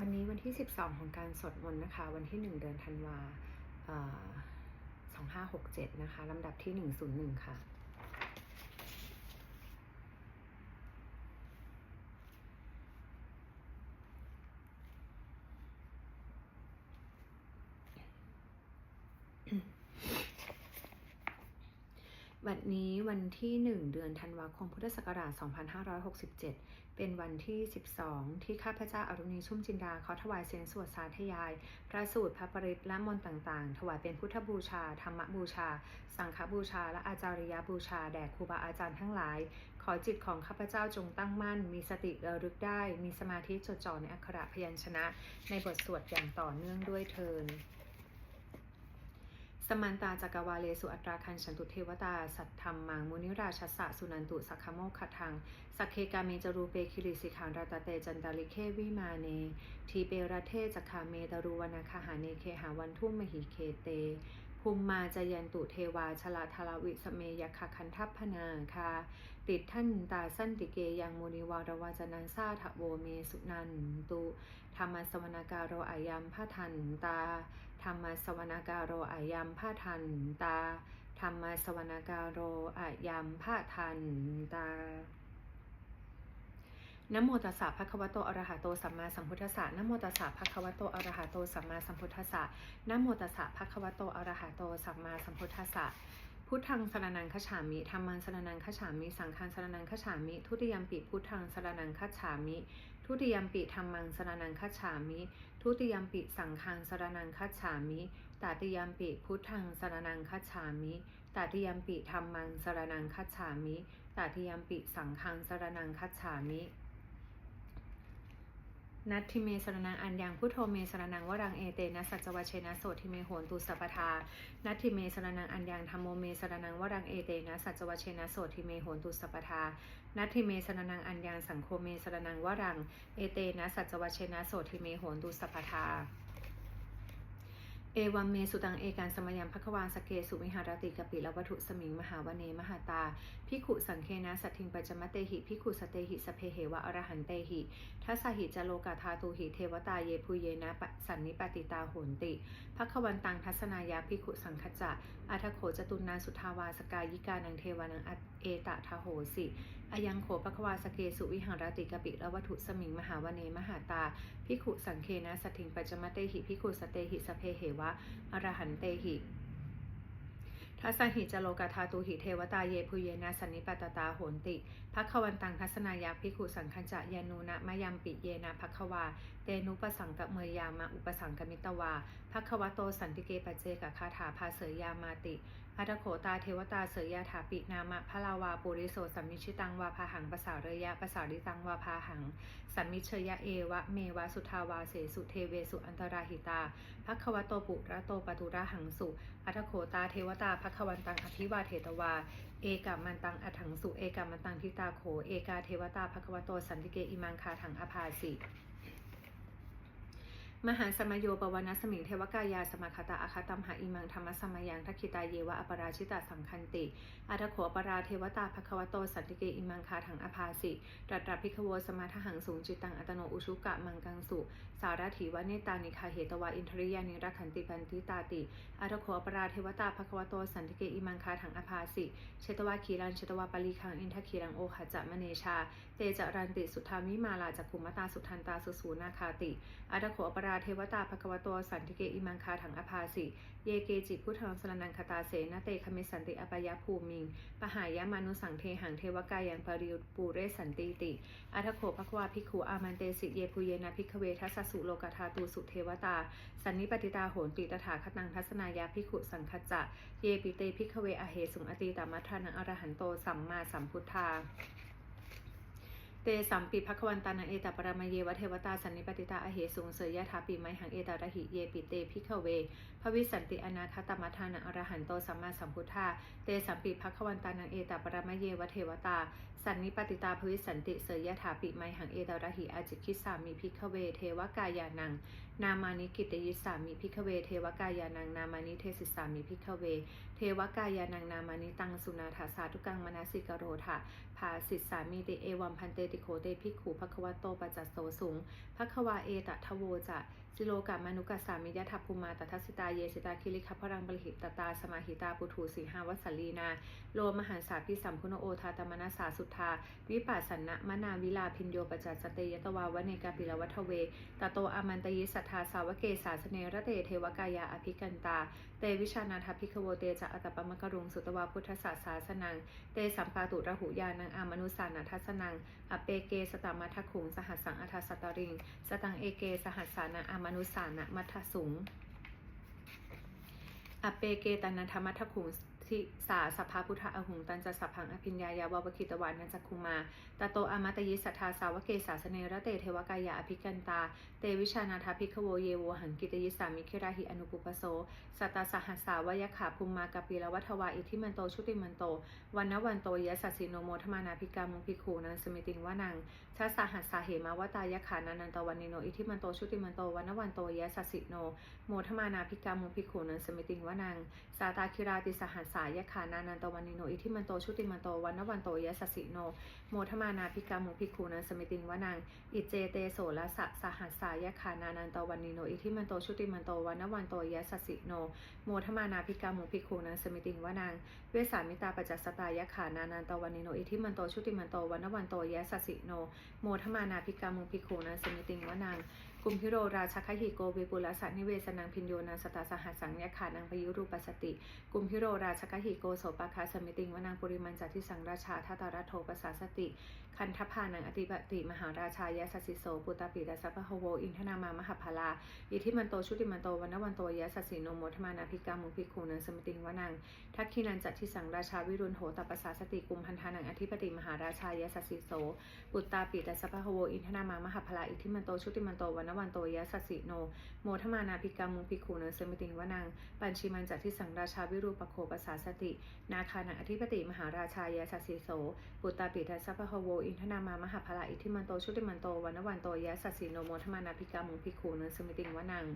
วันนี้วันที่ 12 ของการสวดมนต์นะคะ วันที่ 1 เดือนธันวาเอ่อ2567 นะคะ ลำดับที่ 101 ค่ะ วั นี้วันที่ 1 เดือนธันวาคมพุทธศักราช 2567 เป็นวันที่ 12 ที่ข้าพเจ้าอารุณีชุ่มจินดาขอถวายเสียงสวดสาธยาย พระสูตรพระปริตและมนต์ต่างๆ ถวายเป็นพุทธบูชา ธรรมบูชา สังฆบูชา และอาจาริยบูชา แด่ครูบาอาจารย์ทั้งหลาย ขอจิตของข้าพเจ้าจงตั้งมั่น มีสติระลึกได้ มีสมาธิจดจ่อในอักขระพยัญชนะ ในบทสวดอย่างต่อเนื่องด้วยเทิน สมันตาจักรวาเลสุอัตราคันฉันตุเทวตา สัทธรรมังมุนิราชสะสุนันตุสักขโมคขทัง สักเคกาเมจรูเปคิริสิขังราตเตจันตาลิเควิมาเน ทีเปรเทจักขาเมตรุวนาคาหาเนเคหาวันทุ่มมหิเคเต ภูมมาจยันตุเทวาชลาทลาวิสเมยคคันทัพพนาคา ติดท่านตาสั้นติเกยังมุนิวารวาจนันซาทะโวเมสุนันตุธรรมสวนาการโรอายัมพะทันตา ธรรมสวนาการโรอายัมพะทันตา ธรรมสวนาการโรอายัมพะทันตานโมตัสสะภะคะวะโตอะระหะโตสัมมาสัมพุทธัสสะนโมตัสสะภะคะวะโตอะระหะโตสัมมาสัมพุทธัสสะนโมตัสสะภะคะวะโตอะระหะโตสัมมาสัมพุทธัสสะพุทธังสรนังคฉามิธรรมังสรนังคฉามิ สังฆังสรนังคฉามิ ทุติยมปิพุทธังสรนังคฉามิ ทุติยมปิธรรมังสรนังคฉามิ ทุติยมปิสังฆังสรนังคัจฉามิตาติยมปิพุทธังสรนังคัจฉามิตาติยมปิธรรมังสรนังคัจฉามิตาติยมปิสังฆังสรนังคัจฉามินัตทิเมสรนังอันยังพุทโธเมสรนังวรังเอเตนะสัจวเชนะโสทิเมโหนตุสัพทานัตทิเมสรนังอันยังธรรมโมเมสรนังวรังเอเตนะสัจวเชนะโสทิเมโหนตุสัพทา นัตทิเมสรนังอันยังสังโฆเมสรนังวรัง เอเตนะสัจวเชนะโสทิเมโหนตุสัพพทาเอวัมเมสุตังเอการสมยังภควาสเกสุวิหารติกปิละวัตถุสมิงมหาวเนมหาตาพิขุสังเคนะสัตถิงปัจมะเตหิพิขุสเตหิสเพเหวะอรหันเตหิทัสหิจโลกาธาตุหิเทวตาเยภูเยนะสันนิปติตาโหนติภควันตังทัศนายาพิขุสังคจะอัทโขจตุนาสุทาวาสกายิกานังเทวานังอเอตะทาโหสิ อายังโขภควาสเกสุวิหารติกปิละวัตถุสมิงมหาวเนมหาตาพิขุสังเคนะสถิงปัจจมะเตหิพิขุสเตหิสเพเหวะอรหันเตหิทัสหิจโลกธาตุหิเทวตาเยพุเยนะสันนิปตตาโหนติภัควันตังทัศนายาภิขุสังฆจะยานูนะมะยัมปิเยนะภัควา เตนุปสังกะเมยยามะอุปสังกมิตวาภัควโตสันติเกปเจกะคาถาภาเสยยามาติ อัตโขตาเทวตาเสยยาถาปินามะพะลาวาปุริโสสัมมิชิตังวาพาหังภาษาเรยะภาษาริตังวาพาหัง สัมมิเชยะเอวะเมวะสุทาวาเสสุเทเวสุอันตราหิตาภัควโตปุระโตปตุระหังสุอัทโขตาเทวตาภัควันตังอภิวาเทตวา เอกามันตังอัถังสุเอกามันตังทิตาโข เอกาเทวตาภัควโตสันติเกอิมังคาถังอภาสิ มหาสมโยปวนาสมิงเทวกายาสมาคตาอาคาตัมหาอิมังธรรมสมยังทักขิตาเยวะอปราชิตาสังคันติอัทโขอปราเทวตาภควโตสันติเกอิมังคาถังอภาสิตรัตรพิขโวสมาทหังสูงจิตังอัตโนอุชุกะมังกังสุสารถีวะเนตานิคาเหตวาอินทริยานิรักขันติปันติตาติอัทโขอปราเทวตาภควโตสันติเกอิมังคาถังอภาสิเชตวาคีรันเชตวาปลีคังอินทคีรังโอขจัมเนชา เตจรันติสุทามิมาลาจักขุมตาสุทันตาสุสูนาคาติอัตโขอปราเทวตาภควโตสันติเกอิมังคาถังอภาสิ เยเกจิพุทธังสรนังคตาเสนะเตคเมสันติอปยภูมิง ปหายามานุสังเทหังเทวกายังปริยุปูเรสันติติอัทโขภควาภิกขุอามันเตสิเยภูเยนะภิกขเวทัสสุโลกธาตูสุเทวตา สันนิปติตาโหนติตถาคตังทัศนายาภิกขุสังคจะ เยปิเตภิกขเวอเหสุงอติตามัทานังอรหันโตสัมมาสัมพุทธา เตสัมปิภควันตานังเอตปรามเยวเทวตาสันนิปติตาอเหสุงเสยยะถาปีไมหังเอตาระหิเยปิเตพิขเวภวิสันติอนาคตมัทานังอรหันโตสัมมาสัมพุทธาเตสัมปิภควันตานังเอตปรามเยวเทวตาสันนิปติตาภวิสันติเสยยถาปีไมหังเอตระหิอาจิคิสามีพิกเวเทวกายานัง นามานิกิตยิสามิพิกเว เทวกายานังนามานิเทศิสามิพิกเว เทวกายานังนามานิตังสุนาถาสาทุกังมนาสิกโรธาภาสิสามิติเอวัมพันเตติโคเตพิกขูภควโตปัจจสโสสุงภควาเอตทโวจะ สิโลกามานุกัสสามิยะทัพภูมาตทัสิตาเยสิตาคิริคพรังบริหิตตาสมาหิตาปุถุสีหาวัสลีนา โลมหันสาพิสัมพุนโอทาตมนาสาสุทธา วิปัสสนะมนาวิลาพินโยปจัสสเตยตวาวเนกาปิลวัทเวตโตอามันตยิสัทธาสาวเกสาสเนระเตเทวกายาอภิกันตา เตวิชานาทพิคโวเตจะอัตปมกรุงสุตวาพุทธศาสาสนัง เตสัมปาตุระหุยานังอามนุสานาทัสนัง อเปเกสตามัทขุงสหัสสังอัทสตริง สตังเอเกสหัสสานาอามนุสานะมัทสุง อเปเกตานนันธรรมัทขุง ทิสาสภาพุทธอหุงตันจะสัพพังอภิญญายาววคิตวานันจักคุมาตาโตอามาตยิสัทธาสาวกเกสาสเนระเตเทวกายาอภิกันตา เตวิชานาทาภิกขโวเยโวหังกิตยิสามิคิราหิอนุปุปโสสัตตาสหัสสาวายขาภูมมากปีละวัทวาอิทิมันโตชุติมันโตวันนวันโตยะสัสสิโนโมทมานาภิกามุภิกขูนังสมิติงวานังชาสหัสสาเหมาวตายขานานันตวันนิโนอิทิมันโตชุติมันโตวันนวันโตยะสัสสิโนโมทมานาภิกามุภิกขูนังสมิติงวานัง สาตาคิราติสหัสสายขานานันตวันิโนอิทิมันโตชุติมันโตวันนวันโตยะสสิโน โมทมานาภิกามุภิกขูนังสมิติงวานังอิเจเตโสละสะสหัสสายขานานันตวันิโนอิทิมันโตชุติมันโตวันนวันโตยะสสิโน โมทมานาภิกามุภิกขูนังสมิติงวานังเวสามิตาปัจจสตายขานานันตวันิโนอิทิมันโตชุติมันโตวันนวันโตยะสสิโน โมทมานาภิกามุภิกขูนังสมิติงวานัง กุมพิโรราชคหิโกเวปุลสัตนิเวสนังพินโยนาสตาสหัสสังยขานังพยุรูปสติ กุมพิโรราชคหิโกโสปาคาสมิติงวนังปุริมันจัติสังราชาทัตารัตโทปสาสติ คันทพานังอติปติมหาราชายะสสสิโสปุตตปิตาสัพพะโวอินทนามามหพลาอิทิมันโตชุติมันโตวันวันโตยะสสสิโนโมทมานาภิกามุภิกขุนังสมิติงวนังทักขินันจัติสังราชาวิรุณโหตปสาสติกุมพันธานังอธิปติมหาราชายะสสสิโสปุตตาปิตาสัพพะโวอินทนามามหพลาอิทิมันโตชุติมันโตวันนวันโตยะสสสิโน โมทมานาภิกามุภิกขุนังสมิติงวนัง ปัญชิมันจัติสังราชาวิรูปโคปสาสติ นาคานังอธิปติมหาราชายะสสสิโส ปุตตาปิตาสัพพะโว อินทนามามหาภะลาอิทิมันโตชุติมันโตวันนวันโตยะสสสิโน โมทมานาภิกามุภิกขุนังสมิติงวนัง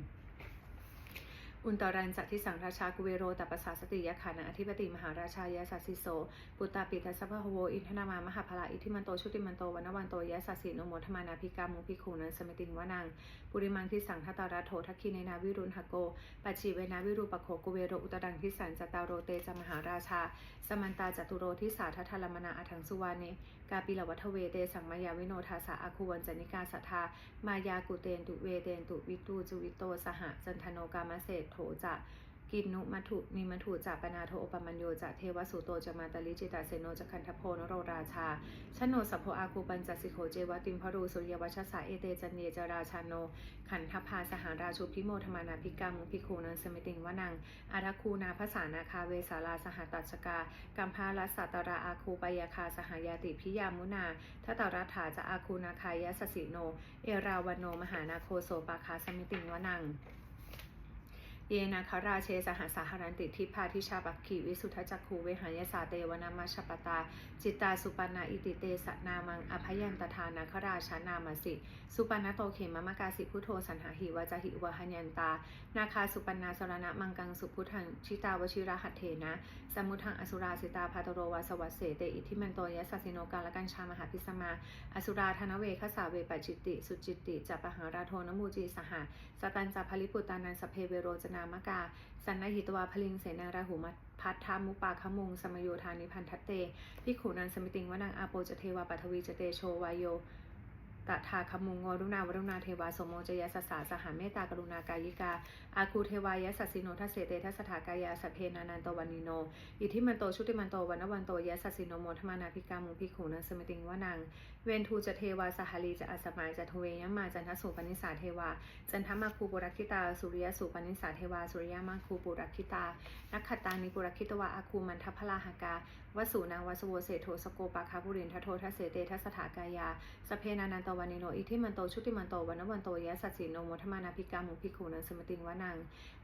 อุนตรันจักทิสังราชากุเวโรตัปปสาสติยขานังอธิปติมหาราชายะสัสสิโสปุตตาปิทัสสะพะโวอินทนามามหาพลาอิทิมันโตชุติมันโตวันวันโตยะสัสสิโนโมทมานาภิกามุภิกขุนังสมิติงวนังปุริมังทิสังทัตาราโททักขิเนนาวิรุณหโกปัจฉิเวนาวิรูปโขกุเวโรอุตรังทิสันจตารโรเตจมหาราชา สมันตาจตุโรทิสาทัทธลมนาอัถังสุวาเน กาปิลวัทเวเตสังมายาวิโนทาสาอาคูวันจนิกาสัทธามายากุเตนตุเวเตนตุวิตูจุวิโตสหจันทโนกามเศรษโถจะ กินนุมัทุนิมัทุจะปนาโทโอปมัญโยจะเทวสุโตจะมาตาลิจิตาเซโนจะคันทโพนโรราชาชโนสัพโพอาคูปัญจสิโขเจวติมพรูสุริยวัชสาเอเตจันเนจราชาโน ขันทพาสหาราชุพิโมธมานาภิกามุภิกขุนังสมิติงวนังอาทคูนาภาษานาคาเวสาลาสหตัชกากัมพาลัสสัตราอาคูปยาคาสหายาติพิยามุนาทัตตรัฐาจะอาคูนาคายสสิโน เอราวันโนมหานาโคโสปาคาสมิติงวนัง เยนาคาราเชสหสหรันติทิพาทิชาปักขีวิสุทธจักขูเวหายสาเตวนามาชปตา จิตตาสุปนาอิติเตสนามังอภยันตทานาคราชนามาสิ สุปนาโตเขมมะกาสิพุทโธสันหาหิวาจหิวะหัญญันตา นาคาสุปนาสรณะมังกังสุพุทังชิตาวชิระหัตเถนะ สมุทังอสุราสิตาพาตโรวาสวัสเสเตอิทิมันโตยะสัสสิโนกาลกันชามหาพิสมา อสุราธนเวคสาเวปจิตติสุจิตติจัปหาราโทนมูจีสหาสตันจัพลิปุตานันสเพเวโรจนามกา สันนหิตวาพลิงเสนาราหูมัพัทธามุปาคมุงสมโยธานิพันทัตเตพิกขุนันสมิติงวนังอาโปจเทวาปัทวีจเตโชวายโยตถาคมุงวรุณาวรุณาเทวาสมโมจยสสสาสหาเมตตากรุณากายิกา อาคูเทวายะสัสสิโนทัสเสเตทัสถากายาสัพเพนานันโตวันิโน อิทิมันโตชุติมันโตวันนวันโตยะสัสสิโนโมทมานาภิกามุภิขุนังสมติงวนัง เวนทูจะเทวาสหลีจะอัสมายจะทเวยมาจันทสุปนิสาเทวา จันทมาคูปุรคิตา สุริยสุปนิสาเทวา สุริยมาคูปุรคิตา นักขตานิปุรคิตวะอาคูมันทัพลาหกาวสูนางวสโวเศโทสโกปาคาบุรินทโททัสเสเตทัสถากายาสเพนานันตวันิโน อิทิมันโตชุติมันโตวันนวันโตยะสัสสิโนโมทมานาภิกามุภิขุนังสมติงวานัง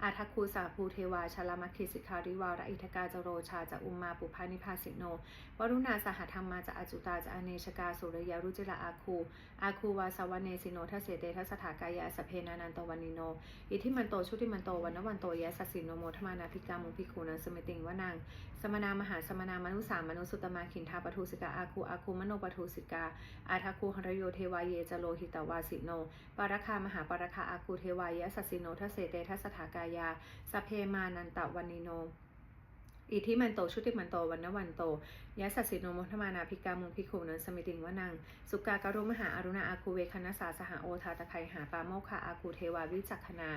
อาทัคคูสาภูเทวาชลามัคคิสิการิวาระอิทกาจโรชาจะอุมมาปุพานิพาสิโน วรุณาสหธรรมมาจะอจุตาจะอเนชกาสุรยารุจิระอาคู อาคูวาสวเนสิโนทัเสเตทัสถากายาสเพนานันตวันนิโน อิทิมันโตชุติมันโตวันนวันโตยะสัสสิโนโมทมานาภิกามุภิกขุนังสมติงวานัง สมนามหาสมนามนุสามนุสุตมาขินทาปทุสิกาอาคูอาคูมโนปทุสิกา อาทาคูหรโยเทวายเยจโลหิตวาสิโน ปารคามหาปารคาอาคูเทวายะสัสสิโนทัสเสเตทัสถากายาสเพมานันตะวันิโนอิทิมันโตชุติมันโตวันนวันโตยะสัสสิโนโมทมานาภิกามุภิกขุนันสมิติงวนัง สุกากรุมหาอรุณาอาคูเวคณสาสหโอทาตะไคหาปาโมคาอาคูเทวาวิจักขนา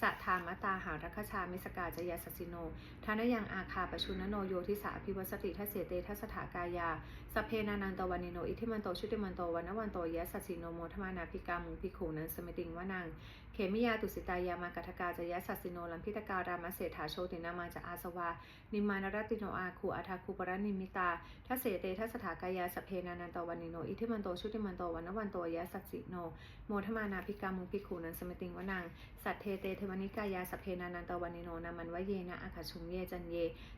สัทธามตาหารัคชามิสกาจยสัสสิโนทานยังอาคาปชุนโนโยทิสาพิวัสติทัสเสเตทัสถากายาสเพนานันตวันิโนอิทิมันโตชุติมันโตวันวันโตยะสัสิโนโมทมานาพิกามุพิกขุนันสมิติงวนัง เขมิยาตุสิตายามากัทกาจยสัสสิโนลัมพิตการามเศรษฐาโชตินามาจะอาสวา นิมานรติโนอาคูอาทาคูปรนิมิตาทัเสเตทัสถากายาสเพนานันตวันนิโน อิทิมันโตชุติมันโตวันนวันโตยะสัสสิโน โมทมานาภิกามุภิกขุนันสมิติงวนัง สัตเทเตเทวนิกายาสเพนานันตวันนิโนนามันวเยนะอาคาชุงเยจันเย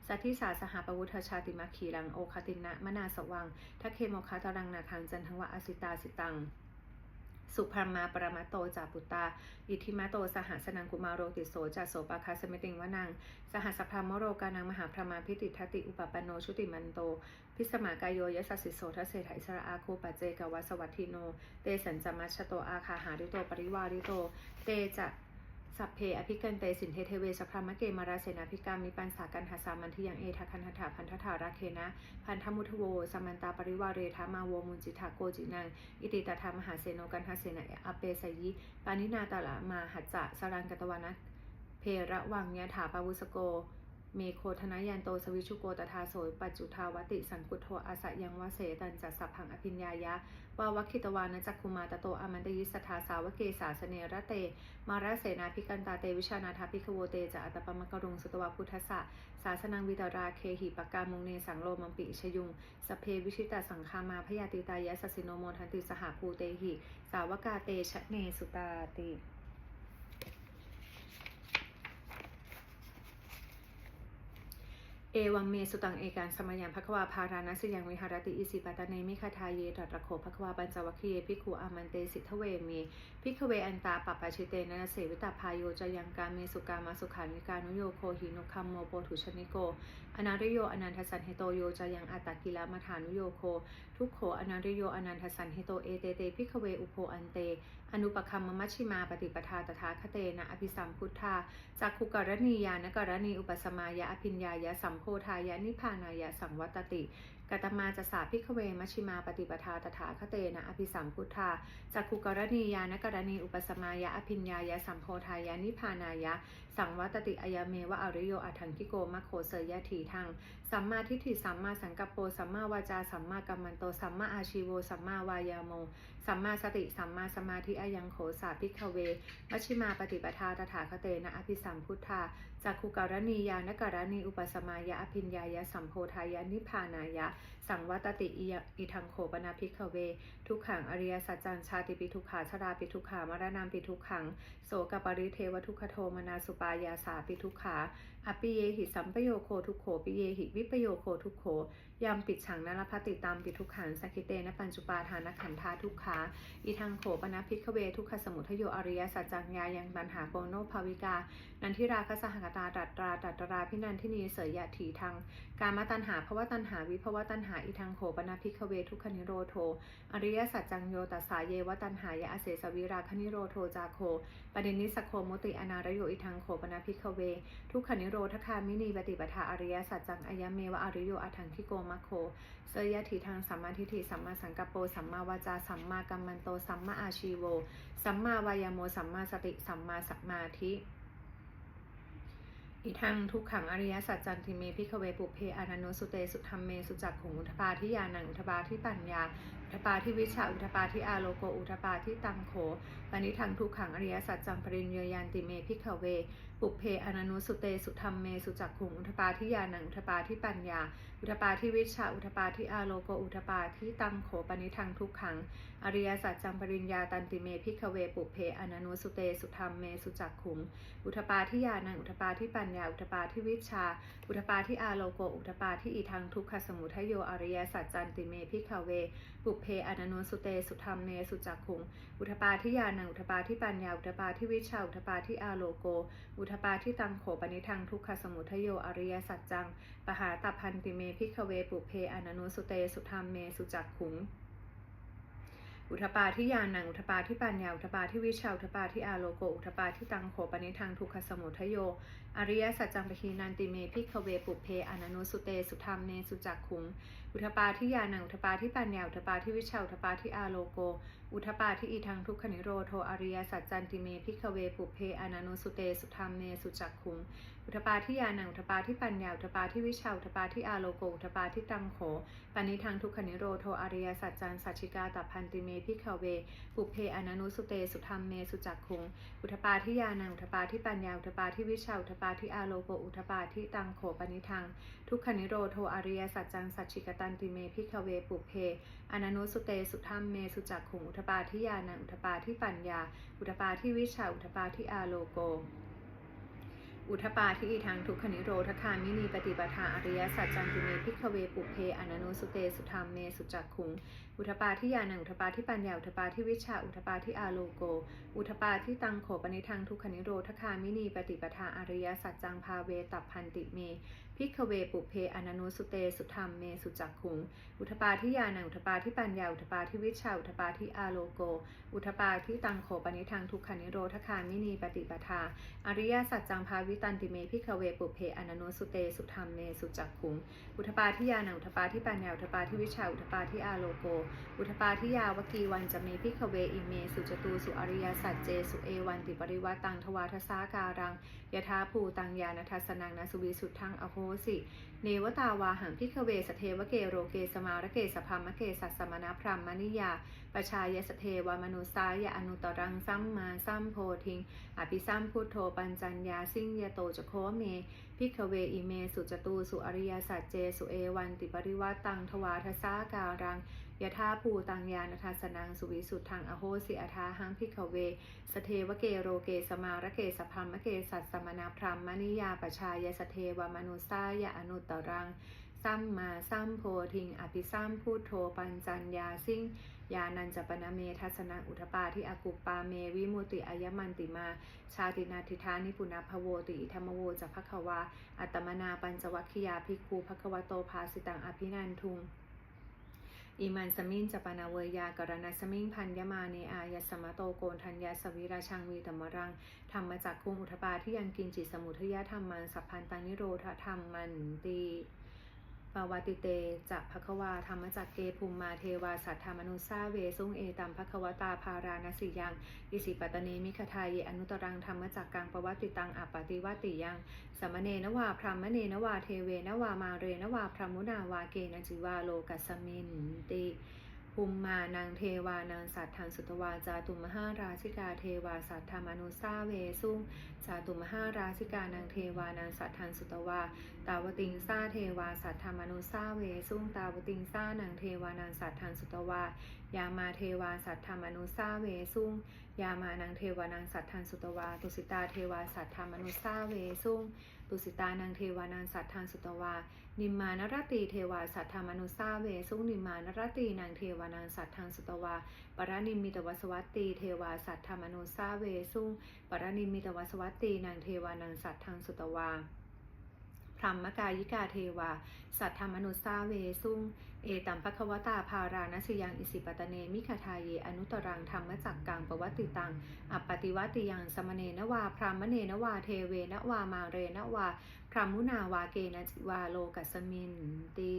สัทธิสาสหปวุฒชาติมาขีรังโอคตินะมนาสวังทัคเคโมคาตรังนาคังจันทังวะอสิตาสิตัง สุพรมาปรมาโตจาปุตตา อิทิมาโตสหสนังกุมารโรติโสจาโสปาคาสมิติงวนัง สหัสพรามโรกานังมหาพรมาพิติทัติอุปปันโนชุติมันโต พิสมากายโยยสัสสิโสทัสเศถาอิสระอาคูปเจกวัสวัตทิโน เตสัญจมัชโตอาคาหาริโตปริวาริโต เตจะ สัพเพอภิกันเตสินเทเทเวสพรามะเกมาราเสนาภิกามิปันสากันหาสามันทิยังเอทาคันหถาพันธถาราเคนะ พันธมุทโวสมันตาปริวาเรธามาโวมุนจิทาโกจินัง อิติตถามหาเสโนกันหาเสนาอเปสยิ ปานินาตาละมาหัจจะสรังกตวานะเพระวังยะถาปาวุสโก เมโคธนายันโตสวิชุโกตทาโสยปัจจุทาวติสังกุโทอาสยังวเสตันจัสสัพพังอภิญญายะ วาวัคคิตวานจักคุมาตโตอามันตยิสทาสาวเกสาสเนระเต มาราเสนาพิกันตาเตวิชานาทาพิคโวเตจะอัตปมกรุงสุตวพุทธะสาสนังวิตาราเคหิปกามุงเนสังโลมัมปิชยุง สเพวิชิตาสังคามาพยาติตายะสสสิโนโมทันติสหภูเตหิ สาวกาเตชะเนสุตาติ เอวัมเมสุตังเอการสมัยังภควาพารานัสยังวิหารติอิสิปตะเนมิคาทาเยตระโคภควาปัญจวัคคียพิคุอามันเตสิทเวเมพิกเวอันตาปปปชิเตนะเสวิตาพายโยจยังการเมสุกามาสุขานิกานุโยโคหินุคัมโมโปถุชนิโกอนาริโยอนันทสันเฮโตโยจยังอัตตกิลามาฐานุโยโค ทุกโขอนาริโยอนันทสันเฮโตเอเตเตพิกเวอุโพอันเต อนุปคัมมมัชชิมาปฏิปทาตถาคเตนะอภิสัมพุทธาจักขุกรณียานกรณีอุปสมายะอภิญญายะสัมโพธายะนิพานายะสังวัตติ กตมาจะสาพิกเวมชิมาปฏิปทาตถาคเตนะอภิสัมพุทธาจักขุกรณียานกรณีอุปสมายะอภิญญายะสัมโพธายะนิพานายะสังวัตติอายเมวะอริโยอัฏฐังกิโกมะโคเสยยะถีทังสัมมาทิฏฐิสัมมาสังกัปโปสัมมาวาจาสัมมากัมมันโตสัมมาอาชีโวสัมมาวายาโมสัมมาสติสัมมาสมาธิอายังโขสาพิกเวมัชิมาปฏิปทาตถาคเตนะอภิสัมพุทธาจักขุการณียานการณีอุปสมายะอภิญญายะสัมโพธายะนิพานายะ สังวัตติอิทังโขปนาพิกเว ทุกขังอริยสัจจังชาติปิทุกขาชราปิทุกขามรณามปิทุกขังโสกปริเทวทุกขโทมนาสุปายาสาปิทุกขาอปิเยหิสัมปโยโคทุกโขปิเยหิวิปโยโคทุกโข ยามปิดฉังนรพัตติตามปิดทุกขังสกิเตนะปัญจุปาทานขันธาทุกขาอีทางโขปนาพิกเวทุกขสมุทโยอริยสัจจังยายังตันหาโกโนภาวิกา นันทิราคสหกตาตัตราตัตราพินันทินีเสยยะถีทางกามตันหาภวตันหาวิภวตันหาอีทางโขปนาพิกเวทุกขนิโรโท อริยสัจจังโยตัสสาเยวตันหายะอเสสวิราคนิโรโทจาโคปเดนิสโคมุติอนารโยอีทางโขปนาพิกเว ทุกขนิโรธคามินีปฏิปทาอริยสัจจังอายะเมวะอริโยอัทังคิโกมมโค เสยยะถีทางสัมมาทิฏฐิสัมมาสังกัปโปสัมมาวาจาสัมมากัมมันโตสัมมาอาชีโว สัมมาวายโมสัมมาสติสัมมาสัมมาทิอีทังทุกขังอริยสัจจันติเมพิกเวปุเพอานันโนสุเตสุธรรมเมสุจักขุงอุทปาทิยานังอุทปาทิปัญญา ทปาทิวิชาอุทปาทิอาโลโกอุทปาทิตังโขปณิทังทุกขังอริยสัจจังปริญเยยานติเมพิขเว ปุเพอนันุสุเตสุธรรมเมสุจักขุงอุทปาทิยานังอุทปาทิปัญญา อุทปาทิวิชาอุทปาทิอาโลโกอุทปาทิตังโขปณิทังทุกขังอริยสัจจังปริญญาตันติเมพิขเว ปุเพอนันุสุเตสุธรรมเมสุจักขุงอุทปาทิยานังอุทปาทิปัญญา อุทปาทิวิชา อุทปาทิอาโลโกอุทปาทิอีทังทุกขสมุทโยอริยสัจจันติเมพิขเวปุเพอนันนสุเต สุธรรมเมสุจักขุง อุทปาทิยานัง อุทปาทิปัญญา อุทปาทิวิชา อุทปาทิอาโลโก อุทปาทิตังโขปนิทังทุกขสมุทโย อริยสัจจัง ปหาตัพันติเมพิกเวปุเพอนันนสุเต สุธรรมเมสุจักขุง อุทปาทิยานัง อุทปาทิปัญญา อุทปาทิวิชา อุทปาทิอาโลโก อุทปาทิตังโขปนิทังทุกขสมุทโย อริยสัจจังปะคีนันติเมพิขเวปุเพอนันุสุเต สุธรรมเมสุจักขุง อุทปาทิยานัง อุทปาทิปัญญา อุทปาทิวิชา อุทปาทิอาโลโก อุทปาทิอีทังทุกขนิโรโท อริยสัจจันติเมพิขเวปุเพอนันุสุเต สุธรรมเมสุจักขุง อุทปาทิยานังอุทปาทิปัญญาอุทปาทิวิชาอุทปาทิอาโลโกอุทปาทิตังโขปณิทังทุกขนิโรโทอริยสัจจันสัจฉิกาตัพันติเมพิขเว ปุเพอนันุสุเตสุธรรมเมสุจักขุงอุทปาทิยานังอุทปาทิปัญญา อุทปาทิวิชาอุทปาทิอาโลโกอุทปาทิตังโขปณิทังทุกขนิโรโทอริยสัจจังสัจฉิกตันติเมพิขเวปุเพอนันุสุเตสุธรรมเมสุจักขุงอุทปาทิยานังอุทปาทิปัญญาอุทปาทิวิชาอุทปาทิอาโลโก อุทปาทิอีทังทุกขนิโรธคามินีปฏิปทาอริยสัจจันติเมพิขเวปุเพอนันุสุเตสุธรรมเมสุจักขุง อุทปาทิยานังอุทปาทิปัญญาอุทปาทิวิชาอุทปาทิอาโลโก อุทปาทิตังโขปนิทังทุกขนิโรธคามินีปฏิปทาอริยสัจจังพาเวตับพันติเมพิขเวปุเพอนันุสุเตสุธรรมเมสุจักขุง อุทปาทิยานังอุทปาทิปัญญาอุทปาทิวิชาอุทปาทิอาโลโกอุทปาทิตังโขปนิทังทุกขนิโรธคามินีปฏิปทา อริยสัจจังพาวิตันติเมพิขเวปุเพอนันุสุเตสุธรรมเมสุจักขุงอุทปาทิยานังอุทปาทิปัญญาอุทปาทิวิชาอุทปาทิอาโลโก อุทปาทิยาวกีวันจะเมพิขเวอิเมสุจตูสุอริยสัจเจสุเอวันติปริวัตังทวาทสาการังยถาภูตังยานทัสนังนสุวิสุทังอโหสิเนวตาวาหังพิขเวสเทวเกโรเกสมารเกสพามเกสัสสมณพรหมนิยาปชายสเทวมนุสายะอนุตรังสัมมาสัมโพธิง อภิสัมพุทโธปัญจัญญาสิ่งยโตจโคเม พิขเวอิเมสุจตูสุอริยสัจเจสุเอวันติปริวัตตังทวาทสาการังยถาภูตังยานทัสนังสุวิสุทธังอโหสิอาทาหังพิขเว สเทวเกโรเกสมารเกสพัมมเกสัสสมณพรหมนิยาปชายสเทวมนุสายะอนุตรังสัมมาสัมโพธิง อภิสัมพุทโธปัญจัญญาสิ่ง ยานันจปนเมทัสนังอุทปาที่อากุปปาเมวิมุติอายมันติมา ชาตินาทิธานิปุณพโวติธรรมโวจะภควา อัตมนาปัญจวัคคียาภิกขุภควโตภาสิตังอภินันทุงอิมันสมิงจปนาเวยากรณสมิงพันยมาเนอายสมโตโกนทัญญาสวิราชังวีตมรังธรรมจักคุงอุทปาที่ยังกินจิตสมุทยธรรมมันสัพพันตังนิโรธธรรมมันตี ปาวาติเตจะภควาธรรมจักเกภูมิมาเทวาสัทธามนุสาเวสุงเอตัมภควตาภารานสิยังอิสิปตเนมิคทายเยอนุตรังธรรมจักกังปวัติตังอปปติวัติยังสมเนนวาพรหมเนนวาเทเวนวามาเรนวาพรมุนาวาเกนจิวาโลกัสมินติ ภูมิมานางเทวานางสัตทังสุตวาจาตุมหาราชิกาเทวาสัตธามนุสาเวสุงจาตุมหาราชิกานางเทวานางสัตทังสุตวาตาวติงซาเทวาสัตธามนุสาเวสุงตาวติงซานางเทวานางสัทธังสุตวายามาเทวาสัตธามนุสาเวสุง ยามานางเทวานางสัทธังสุตวา ตุสิตาเทวาสัทธามนุสาเวสุงตุสิตานางเทวานางสัทธังสุตวา นิมมานรตีเทวาสัทธามนุสาเวสุงนิมมานรตีนางเทวานางสัทธังสุตวาปรานิมิตวสวัตตีเทวาสัทธามนุสาเวสุงปรานิมมิตวสวัตตีนางเทวานางสัทธังสุตวา พรหมกายิกาเทวา สัทธามนุสาเวสุงเอตัมปควตาภารานัสยังอิสิปตเนมิคทายเยอนุตรังธรรมจักกังปวัติตัง อัปปติวัติยังสมเนนวาพรหมเนนวาเทเวนวามาเรนวาพรหมุนาวาเกนจิวาโลกัสมินติ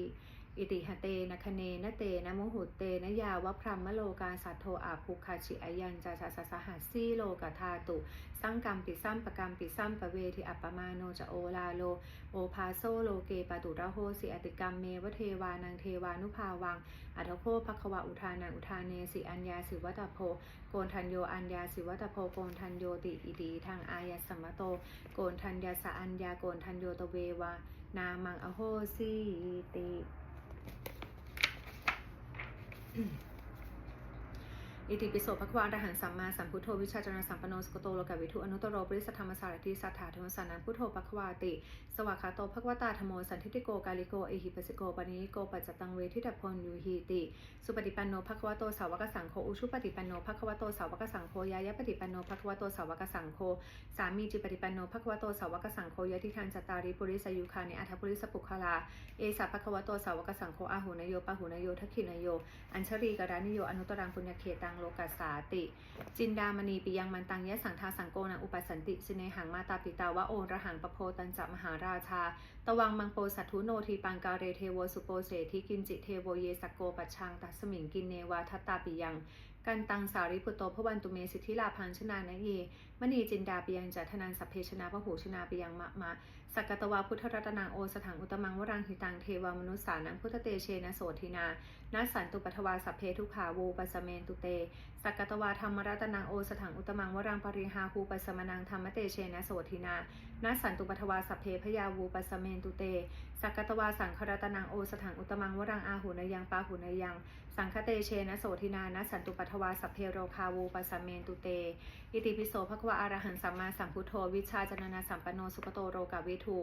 อิติหเตนะคเนนะเตนะโมหุเตนะยาวะพรหมโลกาสัทโทอาภุคาชิอายัญจาสสสหัสสีโลกธาตุ สังกรรมปิสัมปกรรมปิสัมปเวทิอัปปมาโนจะโอลาโล โอภาโซโลเกปตุระโหสิอติกรรมเมวเทวานังเทวานุภาวัง อัทโคภควะอุทานังอุทานเนสิอัญญาสิวัตโพ โกนทันโยอัญญาสิวัตโพโกนทันโยติอิติทางอายสมโต โกนทันยาสอัญญาโกนทันโยตเววานามังอโหสิติ อิติปิโสภควาอรหังสัมมาสัมพุทโธวิชาจารสัมปนโนสกโตโลกวิทุอนุตตโรปริสธรรมสารติสัทธาธรรมสานังพุทโธภควาติ สวากขาโตภควตาธรรมโมสันทิติโกกาลิโกเอหิปัสสิโกปานิโกปัจจตังเวทิตาพลยูหีติ สุปฏิปันโนภควโตสาวกสังโฆอุชุปฏิปันโนภควโตสาวกสังโฆยายะปฏิปันโนภควโตสาวกสังโฆสามีจิปฏิปันโนภควโตสาวกสังโฆยะทิทันจตาริปุริสยุคานิอัฐปุริสปุคลาเอสาภควโตสาวกสังโฆอาหุนโยปะหุนโยทักขินโย อัญชรีกรานิโยอนุตรังปุญญเขตังโลกัสสาติ จินดามณีปิยังมันตังยะสังทาสังโกนังอุปสันติสิเนหังมาตาปิตาวะโอนระหังปโพตันจัมหาราชา ตวังมังโปสัทุโนทีปังกาเรเทโวสุโปเสธิกินจิเทโวเยสโกปัชชังตัสมิงกินเนวาทัตตาปิยัง กันตังสาริปุตโตพระวันตุเมสิทธิลาพังชนานะเยมณีจินดาเปิยังจัทนันสัพเพชนาพระหูชนาปิยังมะมะสักกตวาพุทธรัตนังโอสถังอุตมังวรังหิตังเทวามนุสสานังพุทธเตเชนะโสทินานัสสันตุปัทวาสัพเพทุขาวูปัสเมนตุเตสักกตวาธรรมรัตนังโอสถังอุตมังวรังปริหาหูปัสมนังธรรมเตเชนะโสทินานัสสันตุปัทวาสัพเพพยาวูปัสเมนตุเตสักกตวาสังครัตนังโอสถังอุตมังวรังอาหูนยังปาหูนยัง สังคเตเชนะโสทินานะสันตุปัทวาสัพเพโรคาวูปัสเมนตุเต อิติปิโสภควะอรหันสัมมาสัมพุทโธ วิชาจนนาสัมปโนสุขโตโรกาวิทู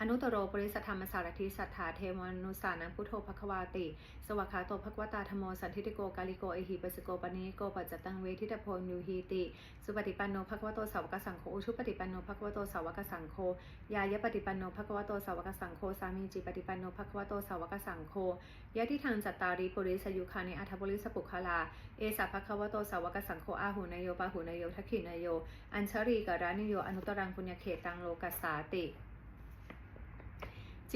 อนุตโรปริสธรรมสารทิสัทธาเทวานุสานังพุทโธภควาติ สวากขาโตภควตาธรมโมสันทิติโกกาลิโกเอหิปัสโกปนิโกปัจจตังเวทิตโพนยูฮีติ สุปฏิปันโนภควโตสาวกสังโฆอุชุปฏิปันโนภควโตสาวกสังโฆยายปฏิปันโนภควโตสาวกสังโฆสามีจิปฏิปันโนภควโตสาวกสังโฆยะทิทางจัตตาริปุริสยุคานิอัฐปุริสปุคลา เอสาภควโตสาวกสังโฆอาหูนโยปาหูนโยทักขินโย อัญชรีกรานิโยอนุตรังปุญญเขตังโลกัสสาติ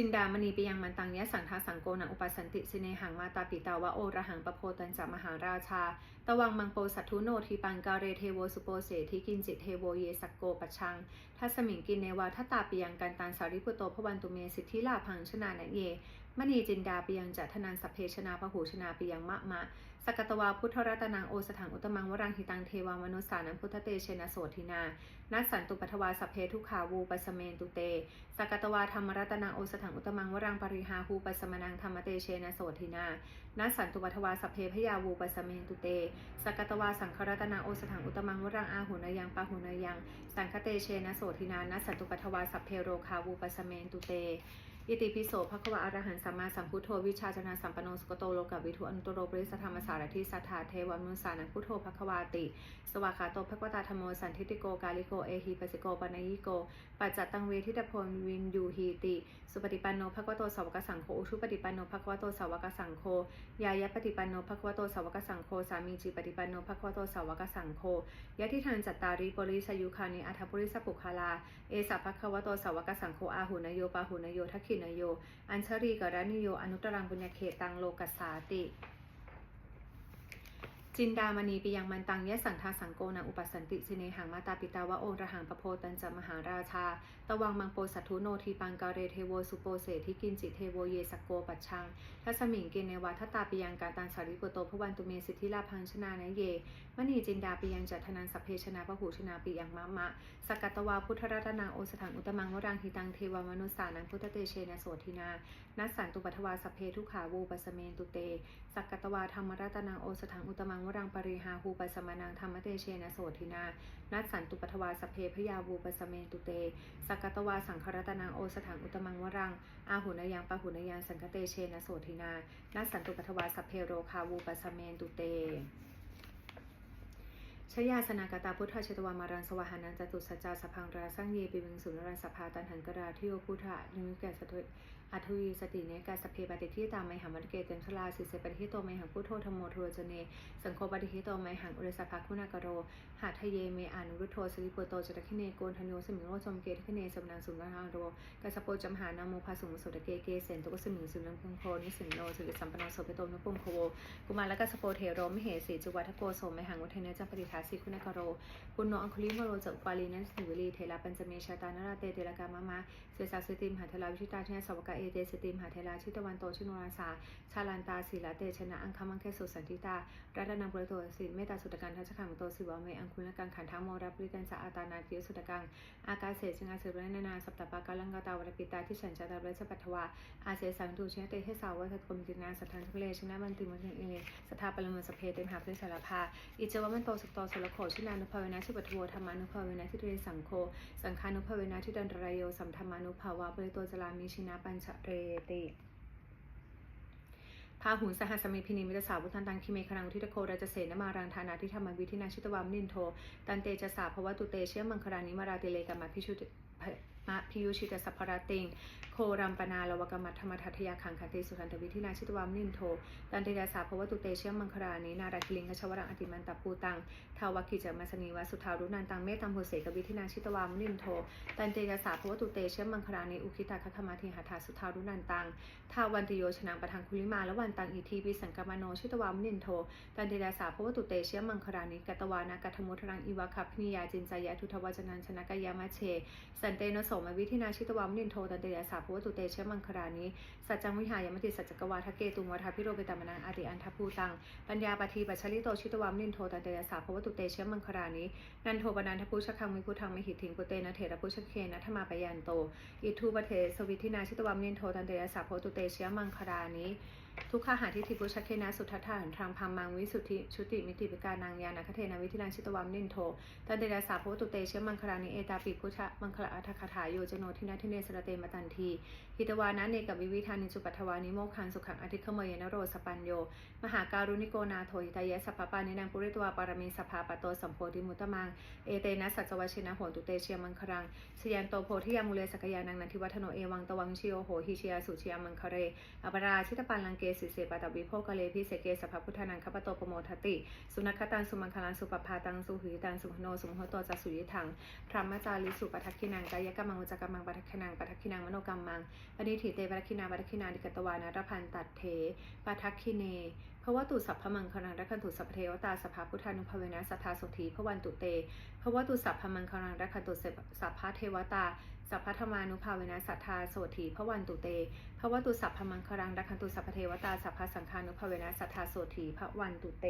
จินดามณีไปยังมันตังยะสังทาสังโกนังอุปสันติสิเนหังมาตาปิตาวะโอระหังปโพตันจามหาราชา ตวังมังโปสัทธุโนทีปังกาเรเทโวสุโปเสทิกินจิเทโวเยสักโกปะชังทัสมิงกินเนวาทัตตาปิยังกันตันสาริพุโตพวันตุเมสิทธิลาพังชนานะเยมณีจินดาปิยังจัทนันสพเพชนาพหูชนาปิยังมะมะ สกตวาพุทธรัตนังโอสถังอุตมังวรังหิตังเทวามนุสสานังพุทธเตเชนะโสทินา นัสสันตุปัทวาสเพทุขาวูปัสเมนตุเต สกตวาธรรมรัตนังโอสถังอุตมังวรังปริหาหูปัสมนังธรรมเตเชนะโสทินา นัสสันตุปัทวาสัพเพพยาวูปัสเมนตุเต สกตวาสังครัตนังโอสถังอุตมังวรังอาหุนยังปาหุนยัง สังคเตเชนะโสทินา นัสสันตุปัทวาสัพเพโรคาวูปัสเมนตุเต อิติปิโสภควะอรหันสัมมาสัมพุทโธวิชาจนาสัมปนโนสุกโตโลกวิทุอนุตตโรปริสธรรมสารทิสัทธาเทวมุสานังพุทโธภควาติ สวากขาโตภควตาธรรมโมสันทิติโกกาลิโกเอหิปัสิโกปนัยยิโกปัจจัตตังเวทิตพลวินยูฮีติ สุปฏิปันโนภควโตสาวกสังโฆอุชุปฏิปันโนภควโตสาวกสังโฆยายะปฏิปันโนภควโตสาวกสังโฆสามีจิปฏิปันโนภควโตสาวกสังโฆยะทิทานจัตตาริปริสยุคานิอัฐปุริสปุคลาเอสัพพะโตสาวกสังโฆอาหุนโยปาหุนโยทักขินโย อัญชรีกรณิโย อนุตรังบุญญเขตังโลกัสสาติ จินดามณีปิยังมันตังยะสังทาสังโกนังอุปสันติสิเนหังมาตาปิตาวะโอระหังปโพตันจมหาราชา ตวังมังโปสัทุโนทีปังกาเรเทโวสุโปเสทิกินจิเทโวเยสกโกปัชชังทัสมิงเกเนวาทตาปิยังการตันสาริปุโตพวันตุเมสิทธิลาพังชนานเยมณีจินดาปิยังจัทนันสพเพชนาพหูชนาปิยังมะมะสกัตวาพุทธรัตนังโอสถังอุตมังวรังหิตังเทวามนุสสานังพุทธเตเชนะโสทินา นัสสันตุปัทวาสเพทุขาวูปัสเมนตุเต สักกตวาธรรมรัตนังโอสถังอุตมังวรังปริหาหูปัสมนังธรรมเตเชนะโสทินา นัสสันตุปัทวาสัพเพพยาวูปัสเมนตุเต สักกตวาสังครัตนังโอสถังอุตมังวรัง อาหุนยังปะหุนยังสังคเตเชนะโสทินา นัสสันตุปัทวาสัพเพโรคาวูปัสเมนตุเตชยาสนากตาพุทธชตวามารังสวาหานันจตุสัจจาสพังราสังเยปิวิงสุนรังสภาตันหันกราทิโอพุทธะนิมิแก่สตุ อัทวีสติเนกาสพเพปฏิทิตาไมหังมัตเกเตมสลาสิเสปฏิทิโตไมหังพุทโธธรรมโมทโรจเน สังโฆปฏิทิโตไมหังอุรสภาคุณากโร หาทะเยเมอานุรุโธสริปโตจตคิเนโกนทโนสมิงโรจมเกทคิเนสมนังสุนทางโรกัสโปจมหานาโมภาสุงสุตเกเกเสนตุกสมิงสุนังพงโคนิสิงโนสุริสัมปโนโสเปโตนุปุงโคโวกุมารและกัสโปเทโรมเหสีจุวัฒโกโสมหังวัฒเนจัปฏิทาสิคุณากโรปุณโนอังคุลิมโรจักวาลีนันสิวลีเทลาปัญจเมชาตานราเตเตลกามะมะเสสาสติมหาเทลาวิชิตาเทนสวกะเอเตสติมหาเทลาชิตวันโตชิโนราสาชาลันตาศีลาเตชนะอังคมังเคสุสันติตารัตนังบริโตสิเมตตาสุตกันทัชขังโตสิวเมอังคุลกังขันทังโมรับริกันสะอาตานาทิยสุตกัง อากาเสจิงอาเสรนานาสัปตปากาลังกตาวรปิตาที่ฉันจาตาเรสปัทวาอาเสสังตูเชเตเทสาวะทัตกมจินาสัทธันทุเลชนะบันติมันเอสถาปลมุสเพเตมหาพฤสารพาอิจวะมันโตสุกโตสุรโขชินานุภาเวนะชิปทโวธรรมานุภาเวนะทิเรสังโฆสังฆานุภาเวนะทิดันตรายโยสัมธรรมานุภาวะปริโตจลามิชินาปัญชเรติ พาหุนสหัสมิพินิมิตสาวุทันตังคิเมครังทิตโคราจเสนมารังธานาทิธรรมวิธินาชิตวามนินโท ตันเตจะสาภวตุเตเชื่อมังครานิมาราติเลกามาพิชุ มะพิยุชิตสัพพราติง โครัมปนาลวกมัตธรรมทัตยาขังคันติสุขันตวิธินาชิตวามนินโทตันเตจะสาภวตุเตเชยมังครานินาราคิลิงกชวรังอติมันตปูตังทาวกิจมัสนีวสุทารุนันตังเมตัมโหเสกวิธินาชิตวามนินโทตันเตยาสาภวตุเตเชมังครานิอุคิตาคธรรมาทิหัตถาสุทารุนันตังทาวันติโยชนังปะทังคุลิมาและวันตังอิทีปิสังกามโนชิตวามนินโทตันเตยาสาภวตุเตเชมังครานิกัตวานากัตมุทรังอิวะคัพพนิยาจินจายะทุทวจนันชนะกายามะเช สันเตนโสมวิธินาชิตวามนินโทตันเตยสาภวตุเตเชมังครานิสัจจังวิหายมติสัจจกวาทเกตุงวัฏพิโรเปตามนังอาติอันทภูตังปัญญาปฏิปัชลิโตชิตวามนินโทตันเตยสาภวตุเตเชมังครานินันโทปนันทพุชคังมิพุทังมิหิทิงปุเตนะเถระพุชเคนะธรรมาปยันโตอิทูปเทสวิทินาชิตวัมนินโทตันเตยสาโพตุเตเชมังครานิ ทุกขาหาทิฏฐิพุชเคนะสุทัทธาหันทางพัมมังวิสุทธิชุติมิติปิการนางยานาคเทนาวิทินาชิตวัมนินโทตันเตยสาโพตุเตเชมังคลานิเอตาปิพุชะมังคลาอัฏฐคาถาโยจโนทินาทิเนสระเตมตันที หิตวานะเนกับวิวิธานิจุปัทวานิโมคันสุขังอธิคเมยนโรสปัญโย มหาการุณิโกนาโทหิตายะสัพปานินางปุริตวาปารมีสภาปโตสัมโพธิมุตมัง เอเตนะสัจวชินะโหตุเตเชียมังครังชยันโตโพธิยามุเลสกยานังนันทิวัฒโนเอวังตวังชิโอโหหิเชียสุชียมังคเรอปราชิตปันลังเกสิเสปตวิโภกเลพิเสเกสภพุทธนังคปโตปโมทติ สุนัคตังสุมังคลังสุปภาตังสุหิตังสุขโนสุโหโตจัสุยิทังพระมจาริสุปทักขินังกายกรรมังวจกรรมังปทักขินังปทักขินังมโนกรรมัง ปณิถิเตปทักขินาปทักขินาดิกตวานารพันตัดเถปทักขิเนเพราะว่าตุสัพพมังคลังรักขันตุสัพเทวตาสภาพุทธานุภเวนะสัทธาโสธีพระวันตุเตเพราะว่าตุสัพพมังคลังรักขันตุสัพพะเทวตาสัพพธรรมานุภาเวนะสัทธาโสถีพระวันตุเตพระวัตุสัพพมังคลังรักขันตุสัพเทวตาสัพพสังฆานุภเวนะสัทธาโสถีพระวันตุเต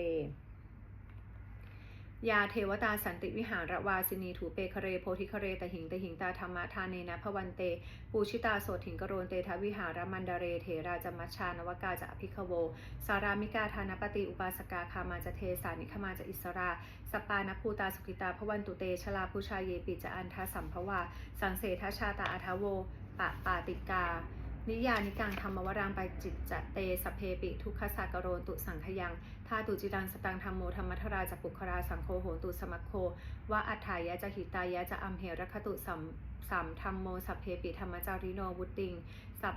ยาเทวตาสันติวิหารวาสินีถูเปคเรโพธิคเรตหิงตหิงตาธรรมะทานเนนะพวันเต ปูชิตาโสถิงกโรนเตทวิหารมันดาเรเถราจมัชชานวกาจะอภิคโว สารามิกาธานปฏิอุปาสกาคามาจะเทสานิขมาจะอิสรา สปานภูตาสุกิตาพวันตุเตชลาพุชาเยปิจะอันทาสัมภวาสังเสทชาตาอัทโวปะปาติกา นิยานิกังธรรมวรางไปจิตจะเตสเพปิ ทุกขสากโรตุสังขยังทาตุจิตังสตังธรรมโมธรรมทราจะปุคราสังโฆโหตุสมัคโควะอัฏฐายะจะหิตายะจะอัมเหรคตุสัมสัมธรรมโมสัพเพปิธรรมจาริโนวุติงสัพ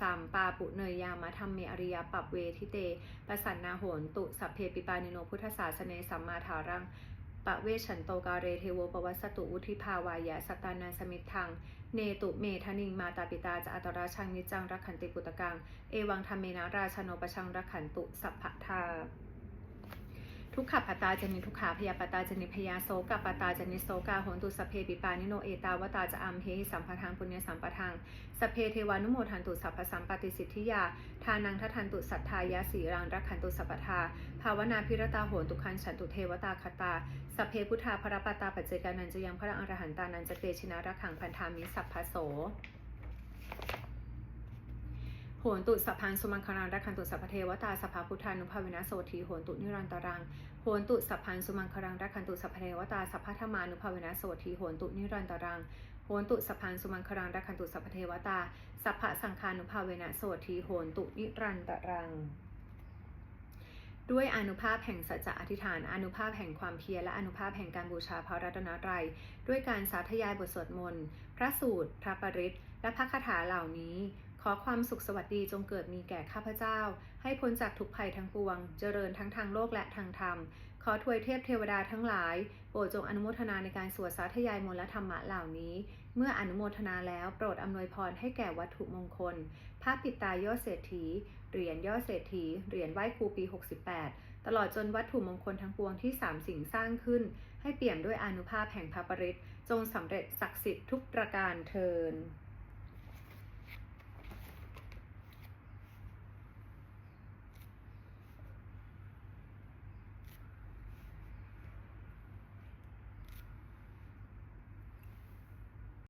สามปาปุเนยยามะธรรมเมอริยปับเวทิเต ประสันนาโหนตุสัพเพปิปานิโนพุทธศาสเนสัมมาทารัง ปะเวชันโตกาเรเทโวปวัสตุอุทิภาวายะสตานันสมิทธัง เนตุเมทนิงมาตาปิตาจะอัตราชังนิจังรักขันติปุตกัง เอวังธรรมเมนะราชโนปชังรักขันตุสัพพทา ทุกขปตาจนิทุกขาพยาปตาจนิพยาโสกปตาจนิโสกาโหนตุสเพปิปานิโนเอตาวตาจะอัมเหหิสัมปทางปุญญสัมปทางสเพเทวานุโมทันตุสัพพสัมปติสิทธิยา ทานังทัทันตุสัทธายาสีรังรักขันตุสัพทา ภาวนาพิรตาโหนตุคันฉันตุเทวตาคตาสเพพุทธาพระปตาปัจเจกานันจะยังพระอรหันตานันจะเตชินารักขังพันธามิสัพพโส โหนตุสัพพังสุมังคารังรักขันตุสัพพเทวตาสัพพพุทธานุภาเวนะโสทีโหนตุนิรันตรังโหนตุสัพพังสุมังคารังรักขันตุสัพพเทวตาสัพพธรรมานุภาเวนะโสทีโหนตุนิรันตรังโหนตุสัพพังสุมังคารังรักขันตุสัพพเทวตาสัพพสังฆานุภาเวนะโสทีโหนตุนิรันตรังด้วยอนุภาพแห่งสัจจะอธิษฐาน อนุภาพแห่งความเพียรและอนุภาพแห่งการบูชาพระรัตนตรัยด้วยการสาธยายบทสวดมนต์ พระสูตร พระปริตและพระคาถาเหล่านี้ ขอความสุขสวัสดีจงเกิดมีแก่ข้าพเจ้า ให้พ้นจากทุกภัยทั้งปวง เจริญทั้งทางโลกและทางธรรม ขอถวยเทพเทวดาทั้งหลาย โปรดจงอนุโมทนาในการสวดสาธยายมนลธรรมะเหล่านี้ เมื่ออนุโมทนาแล้วโปรดอำนวยพรให้แก่วัตถุมงคลผ้าปิดตายอดเศรษฐี เหรียญยอดเศรษฐี เหรียญไหว้ครูปี 68 ตลอดจนวัตถุมงคลทั้งปวงที่สามสิ่งสร้างขึ้น ให้เปี่ยมด้วยอนุภาพแห่งพระปริตจงสำเร็จศักดิ์สิทธิ์ทุกประการเทิน